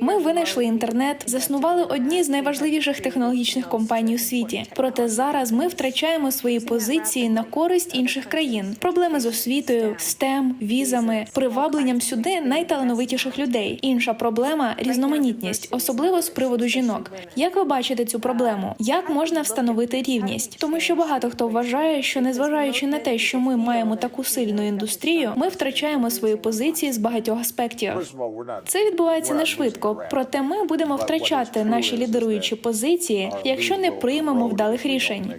Ми винайшли інтернет, заснували одні з найважливіших технологічних компаній у світі. Проте зараз ми втрачаємо свої позиції на користь інших країн. Проблеми з освітою, STEM, візами, привабленням сюди найталановитіших людей. Інша проблема різноманітність, особливо з приводу жінок. Як ви бачите цю проблему? Як можна встановити рівність? Тому що багато хто вважає, що незважаючи на те, що ми маємо таку сильну індустрію, ми втрачаємо свої позиції з багатьох аспектів. Це відбувається не швидко, проте ми будемо втрачати наші лідеруючі позиції, якщо не приймемо вдалих рішень.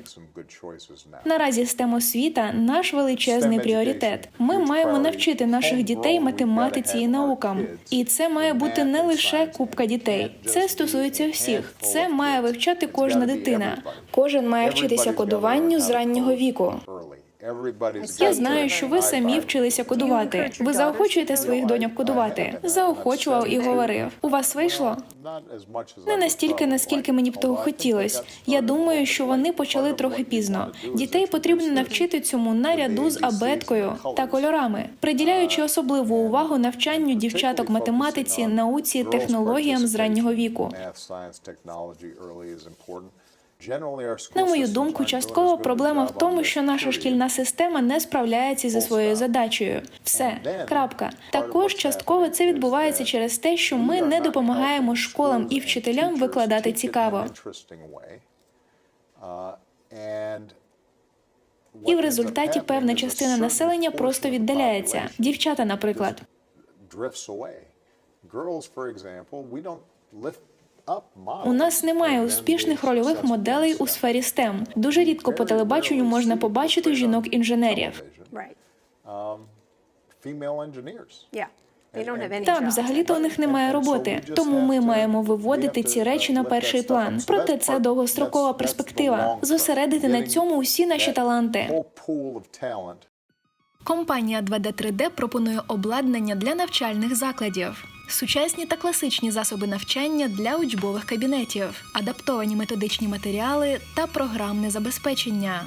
Наразі STEM освіта наш величезний пріоритет. Ми маємо навчити наших дітей математиці і наукам, і це має бути не лише кубка дітей. Це стосується всіх. Це має вивчати кожна дитина. Кожен має вчитися кодуванню з раннього віку. Я знаю, що ви самі вчилися кодувати. Ви заохочуєте своїх доньок кодувати. Заохочував і говорив. У вас вийшло? Не настільки, наскільки мені б того хотілося. Я думаю, що вони почали трохи пізно. Дітей потрібно навчити цьому наряду з абеткою та кольорами, приділяючи особливу увагу навчанню дівчаток математиці, науці, технологіям з раннього віку. На мою думку, частково проблема в тому, що наша шкільна система не справляється зі своєю задачею. Все крапка. Також частково це відбувається через те, що ми не допомагаємо школам і вчителям викладати цікаво. І в результаті певна частина населення просто віддаляється. Дівчата, наприклад. У нас немає успішних рольових моделей у сфері STEM. Дуже рідко по телебаченню можна побачити жінок-інженерів. Так, взагалі-то у них немає роботи, тому ми маємо виводити ці речі на перший план. Проте це довгострокова перспектива. Зосередити на цьому усі наші таланти. Компанія 2D3D пропонує обладнання для навчальних закладів. Сучасні та класичні засоби навчання для учбових кабінетів, адаптовані методичні матеріали та програмне забезпечення.